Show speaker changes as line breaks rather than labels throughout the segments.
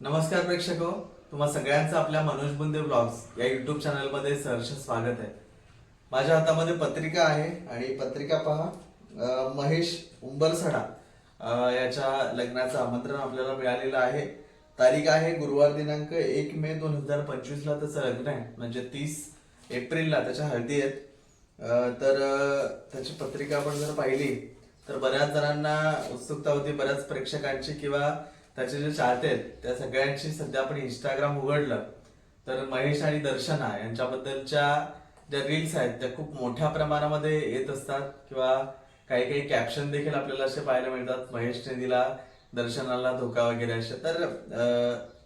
नमस्कार प्रेक्षक हो तुम्हा सगळ्यांचं आपल्या मनोज बुंदे ब्लॉग्स या युट्यूब चॅनलमध्ये सहर्ष स्वागत आहे. माझ्या हातामध्ये पत्रिका आहे आणि पत्रिका पहा महेश उंबरसडा याच्या लग्नाचं आमंत्रण आपल्याला मिळालेलं आहे. तारीख आहे गुरुवार दिनांक एक मे दोन हजार पंचवीसला त्याचं लग्न आहे म्हणजे तीस एप्रिलला त्याच्या हळदी आहेत. तर त्याची पत्रिका आपण जर पाहिली तर बऱ्याच जणांना उत्सुकता होती बऱ्याच प्रेक्षकांची किंवा त्याचे जे चाहते आहेत त्या सगळ्यांशी सध्या आपण इंस्टाग्राम उघडलं तर महेश आणि दर्शना यांच्याबद्दलच्या ज्या रील्स आहेत त्या खूप मोठ्या प्रमाणामध्ये येत असतात किंवा काही काही कॅप्शन देखील आपल्याला असे पाहायला मिळतात महेशने दिला दर्शनाला धोका वगैरे असे. तर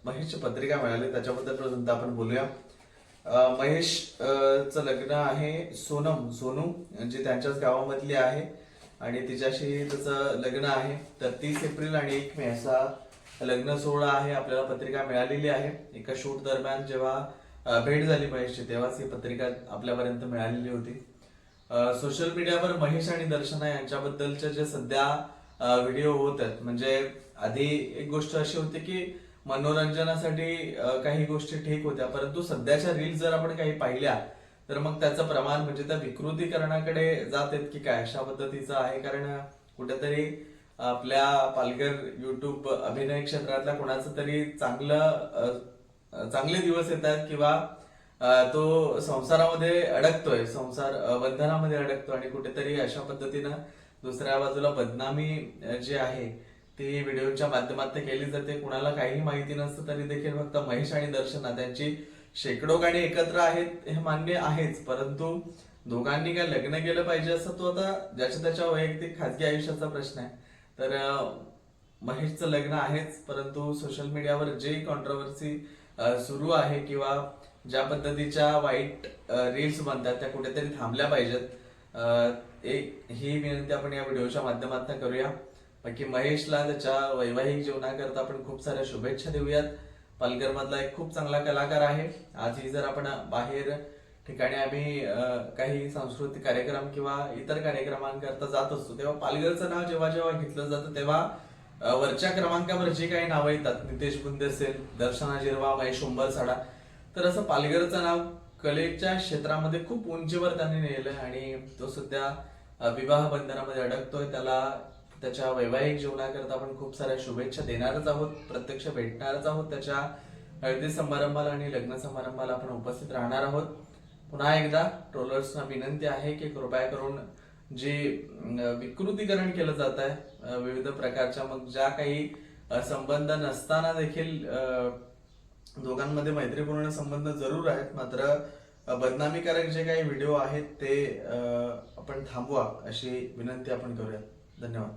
महेशची पत्रिका मिळाली त्याच्याबद्दल प्रथम आपण बोलूया. महेश चं लग्न आहे सोनम सोनू जी त्यांच्याच गावामधली आहे आणि तिच्याशी त्याचं लग्न आहे. तर तीस एप्रिल आणि एक मे असा लग्न सोहळा आहे आपल्याला पत्रिका मिळालेली आहे. एका शूट दरम्यान जेव्हा भेट झाली महेशची तेव्हाच ही पत्रिका आपल्यापर्यंत मिळालेली होती. सोशल मीडियावर महेश आणि दर्शना यांच्याबद्दलचे जे सध्या व्हिडिओ होत आहेत म्हणजे आधी एक गोष्ट अशी होती की मनोरंजनासाठी काही गोष्टी ठीक होत्या परंतु सध्याच्या रील्स जर आपण काही पाहिल्या तर मग त्याचं प्रमाण म्हणजे त्या विकृतीकरणाकडे जात आहेत की काय अशा पद्धतीचं आहे. कारण कुठेतरी आपल्या पालघर युट्यूब अभिनय क्षेत्रातल्या कोणाचं तरी चांगलं चांगले दिवस येतात किंवा तो संसारामध्ये अडकतोय संसार बंधनामध्ये अडकतो आणि कुठेतरी अशा पद्धतीनं दुसऱ्या बाजूला बदनामी जी आहे ती व्हिडिओच्या माध्यमातून केली जाते. कुणाला काही माहिती नसतं तरी देखील फक्त महेश आणि दर्शना त्यांची शेकडो गाणी एकत्र आहेत हे मान्य आहेच. परंतु दोघांनी काय लग्न केलं पाहिजे असं तो आता ज्याच्या त्याच्या वैयक्तिक खाजगी आयुष्याचा प्रश्न आहे. तर महेशचं लग्न आहेच परंतु सोशल मीडियावर जे कॉन्ट्रोवर्सी सुरू आहे किंवा ज्या पद्धतीच्या वाईट रील्स बनतात त्या कुठेतरी थांबल्या पाहिजेत एक ही विनंती आपण या व्हिडिओच्या माध्यमातून करूया. बाकी महेशला त्याच्या वैवाहिक जीवनाकरता आपण खूप साऱ्या शुभेच्छा देऊयात. पालघरमधला एक खूप चांगला कलाकार आहे. आजही जर आपण बाहेर ठिकाणी आम्ही काही सांस्कृतिक कार्यक्रम किंवा इतर कार्यक्रमांकरता जात असतो. तेव्हा पालघरचं नाव जेव्हा जेव्हा घेतलं जातं तेव्हा वरच्या क्रमांकावर जी काही नावं येतात नितेश बुंदे असेल दर्शना जिरवा महेश उंबरसाडा तर असं पालघरचं नाव कलेच्या क्षेत्रामध्ये खूप उंचीवर त्यांनी नेलं आणि तो सध्या विवाह बंधनामध्ये अडकतोय. त्याला त्याच्या वैवाहिक जीवनाकरता आपण खूप साऱ्या शुभेच्छा देणारच आहोत प्रत्यक्ष भेटणारच आहोत. त्याच्या हळदी समारंभाला आणि लग्न समारंभाला आपण उपस्थित राहणार आहोत. पुन्हा एकदा ट्रोलर्सना विनंती आहे की कृपया करून जे विकृतीकरण केलं जात आहे विविध प्रकारच्या मग ज्या काही संबंध नसताना देखील दोघांमध्ये मैत्रीपूर्ण संबंध जरूर आहेत. मात्र बदनामीकारक जे काही व्हिडिओ आहेत ते आपण थांबवा अशी विनंती आपण करूया. धन्यवाद.